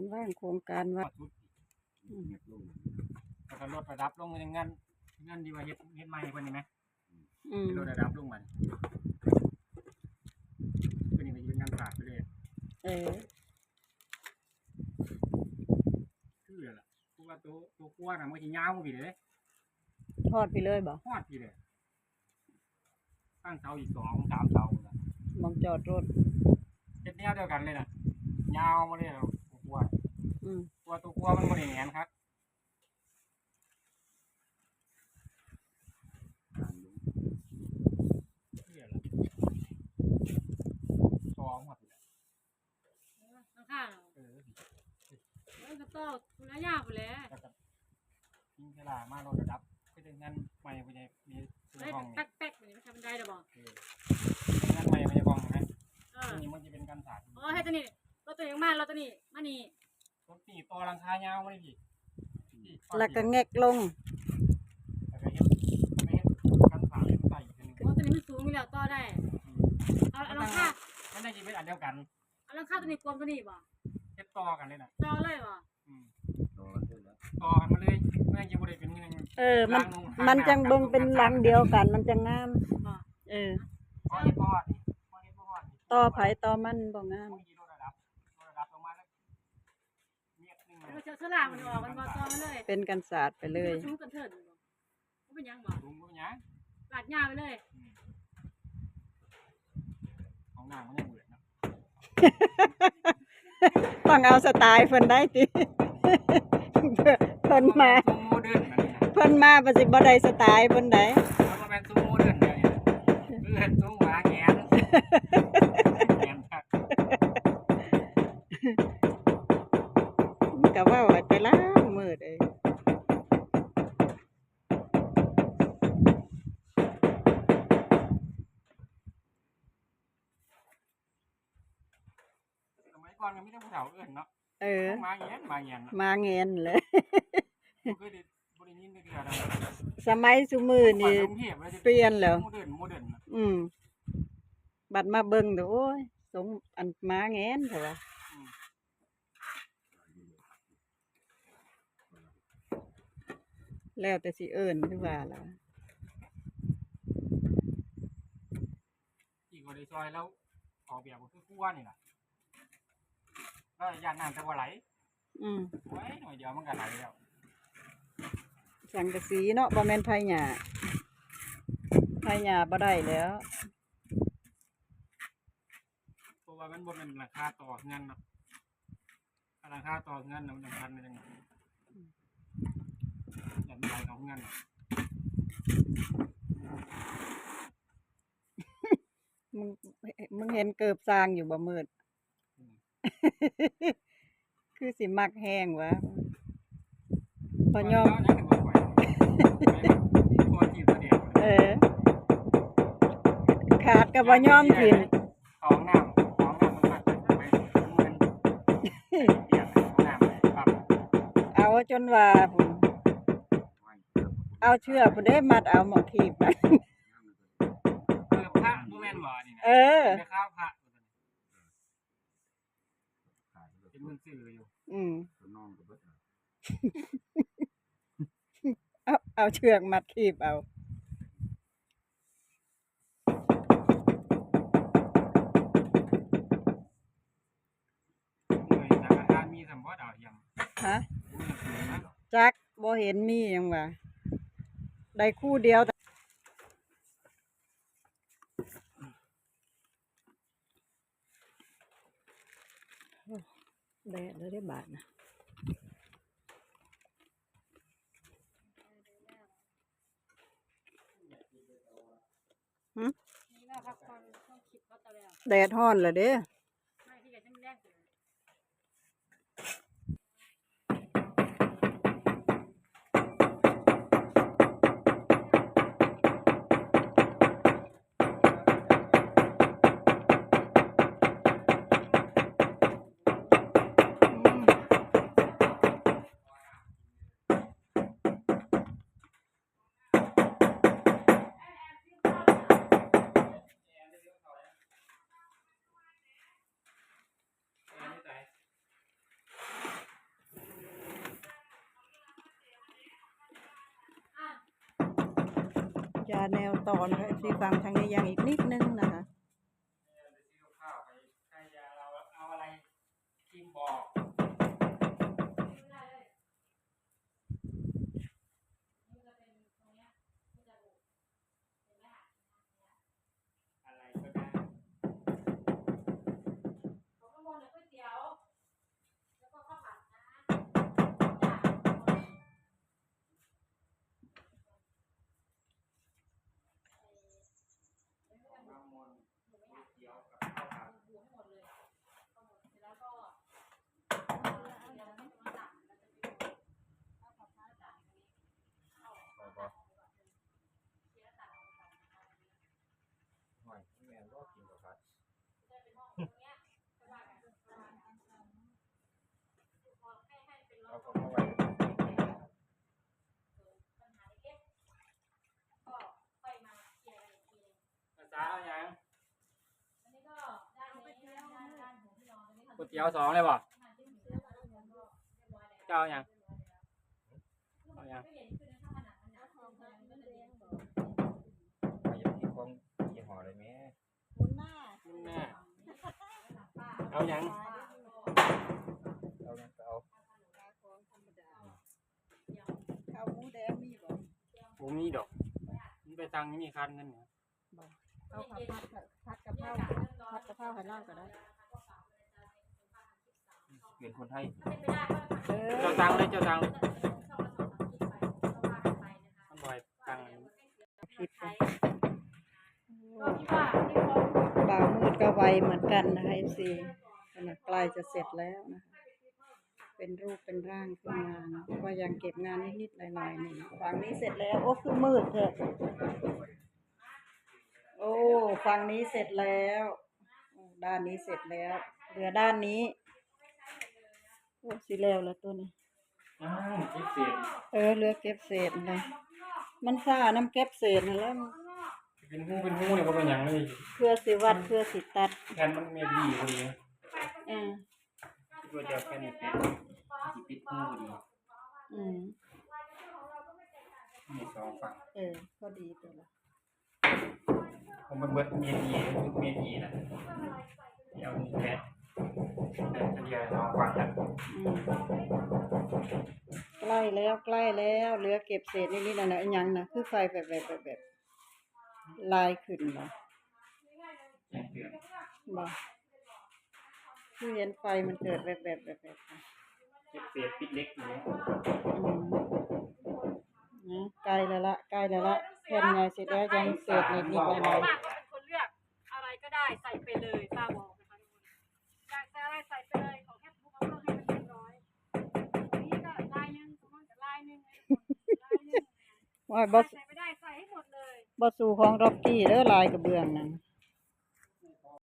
กันว่างโครงการว่าชุดอืมเงียบลงแล้วก็ลดระดับลงอย่างงั้นงั้นดีกว่าเฮ็ดเฮ็ดใหม่เพิ่นนี่ไหมอืมลดระดับลงมันเพิ่นนี่มันจะเป็นงานขาดไปเลยเออคือแล้วล่ะเพราะว่าตัวตัวกลัวน่ะมันสิยาวกว่าพี่เด้ทอดไปเลยบ่ฮอดพี่เด้ตั้งเสาอีกสองสามเสาน่ะมองจอดรถเฮ็ดแนวเดียวกันเลยน่ะยาวมาเลยน่ะตัวกลัว อืมตัวตัวกลัวมันบ่ได้แหนครับการลงคือแล้วล่ะสองหมดเลยข้างๆเราเออเออก็ต่อคุณระยะไปแหล้วแล้วก็ทิ้งเวลามาลดระดับไปถึงงานใหม่ไปในมีซื้อได้ห้องแป๊นี่กแป๊กๆนี่มันทำได้หรอบอกเอองานใหม่ไปในห้องนะเอออันนี้มันจะเป็นการสาดอ๋อให้ตัวนี้รถตัวนี้มาเราตัวนี้ มานี่รถ ตีต่อหลังคายาวมาเลยพี่พี่แล้วก็แงกลง แล้วก็เฮ็ดแล้วก็เฮ็ดการสาดเป็นใส่อีกทีหนึงรถตัวนี้มันสูงอยู่แล้วต่อได้ เอาเอาลังค่ามันได้จะเป็นอันเดียวกันเอาลังค่าตัวนี้กลมตัวนี้บ่เฮ็ดต่อกันเลยนะต่อเลยบ่อืมต่อกันได้แล้วต่อกันมาเลยไม่งั้นจะบ่ได้เป็นเงินเออ มัน มันจังเบิ่งเป็นหลังเดียวกัน มันจะงาม บ่เออ พอเฮ็ดบ่ฮอดนี่พอเฮ็ดบ่ฮอดนี่ต่อไผต่อมันบ่งามมันกี่ลดระดับลดระดับลงมาแล้วเมียดหนึง เราจะ สลากมันออกมันบ่ต่อมาเลยเป็นกันศาสตร์ไปเลยมันสูงกันเถิดบ่บ่เป็นหยังบ่ลุงบ่หยังลาดหญ้าไปเลยอืมของหน้ามันยังเบื่อเนาะต้องเอาสไตล์เพิ่นได้ติเพิ่นมาซูโมเดิร์นนะเนี่ยเพิ่นมาบ่สิบ่ได้สไตล์เพิ่นได้มันก็เป็นซูโมเดิร์นเลยเพื่อนซูหวาแงนแงนคักมันก็เว้าไว้ แต่ละมื้อเด้อสมัยก่อนก็มีแต่ผู้เฒ่าเอิ้นเนาะเออ มาแงนมาแงนเนาะมาเงินเลยบ่เคยได้บ่ได้ยินได้เทื่อดอกสมัยซุมือนี่ กรุงเทพแล้วจะเปลี่ยนแล้ว โมเดิร์นโมเดิร์นน่ะอืม บัดมาเบิ่งเด้อโอ้ยสงอันมาแงนเถอะวะ แล้วแต่สิเอิ้นคือว่าล่ะอีกก็ได้ซอยแล้วออกแบบก็คือคั่วนี่ล่ะแล้วย่านน้ำจะบ่ไหลอืมไว้หน่อยเดียวมันก็ไหลแล้วสังกะสีเนาะบ่แม่นไผหญ้าไผหญ้าบ่ได้แล้ว เพราะว่ามันบ่แม่นราคาต่อเงินเนาะถ้าราคาต่อเงินน่ะมันสำคัญมันจังไง อย่ามีไหลของเงินน่ะมึงมึงเห็นเกิบสร้างอยู่บ่มืด คือสิมักแห้งวะพอยอมเาย่างหนึ่งบ่ไหวตัวจีบตัวเดียวเออ ขาดก็บ่ยอมกินของน้ำของน้ำมันก็ไปเงินเปลี่ยนของน้ำไปปรับเอาจนว่าพุ่นไว้ครับ เอาเชือกพุ่นได้มัดเอาหมอกขีบไว้เออพระบ่แม่นบ่นี่นะเออ ไปข้าวพระขายแล้วเป็นเงินซื้ออยู่อืมตัวนอนก็เบิดแล้วเอาเอาเชือกมัดขีบเอาหน่วยธนาคารมีสำบ่ดาวเทียมฮะมีหนังสือนะจักบ่เห็นมีหยังว่า ได้คู่เดียวโอ้แดดเลยได้บาทนะนี่ว่าพักผ่อนต้องคิดว่าตะแล้วแดดฮ้อนแล้วเด้ แนวต่อนะคะที่ฟังทางนี้ยังอีกนิดนึงนะคะ เตี๋ยวสองเลยบ่ทานที่เสื้อมาแล้วก็เรียบร้อยแล้วเจ้าเอาอย่างเอาอย่างไม่เห็นคือในข้างผนังมันหนาทองมันก็เลยยังบอกไปยังที่ของยี่ห้อเลยแม่คุณหน้าคุณแม่เอาอย่างเรายังก็เอาของธรรมดาข้าวหมูแดงมีบ่ผมมีดอกมันไปตังค์นี่มีคันเงินเนี่ยข้าวผัดผัดผัดกะเพราผัดกะเพราให้เล่าก็ได้ เปลี่ยนคนไทยเออเจ้าตังค์เลยเจ้าตังค์มันบ่อยตังค์ผิดไปก็คิดว่าที่เขาบ่าวมืดก็ไวเหมือนกันนะคะ FC ขณะใกล้จะเสร็จแล้วนะคะ เป็นรูปเป็นร่างขึ้นมานะก็ยังเก็บงานนิดๆหน่อยๆนี่ฝั่งนี้เสร็จแล้ว โอ้คือมืดเถอะโอ้ฝั่งนี้เสร็จแล้วโอ้ด้านนี้เสร็จแล้ว เหลือด้านนี้ โอ้สิแล้วแล้วตัวนี้ อ้าวคิดเศษเออเหลือเก็บเศษนะมันซ่าน้ำเก็บเศษนั่นแหล้วเป็นหูเป็นหูเนี่ยก็เป็นอย่างนี้เพื่อสิวัดเพื่อสิตัดแทนมันเมียดีพอดีอ่าคิดว่าจะแค่นี้เป็นสิปิดหูพอดีอืมมีสองฝั่งเออพอดีตัวละผมมันเบิดเมียดีเมียดีนะเดี๋ยวนี้แค่ เดินเดียวสองฝั่งนะอืมใกล้แล้วใกล้แล้วเหลือเก็บเศษนิดๆหน่อยๆอันยังนะคือไฟแบบแบบแบบแบบลายขึ้นบ่แจ้งเตือนบ่คือเห็นไฟมันเกิดแบบแบบแบบแบบนะเก็บเศษปิดเล็กอยู่อืมนะใกล้แล้วละใกล้แล้วละแผ่นใหญ่เสร็จแล้วยังเศษนิดๆหน่อยป้าก็เป็นคนเลือกอะไรก็ได้ใส่ไปเลยป้าบอกนะคะทุกคนอยาก ใส่อะไรใส่ไปเลยขอแค่ทุกคนให้มันเรียบร้อยนี่ก็ลายหนึงสมมติลายหนึงลายหนึงๆว่าบ่ใส่ไม่ได้ใส่ให้หมดเลยบ่สู่ของร็อกกี้เด้อลายกระเบื้องนั่นใ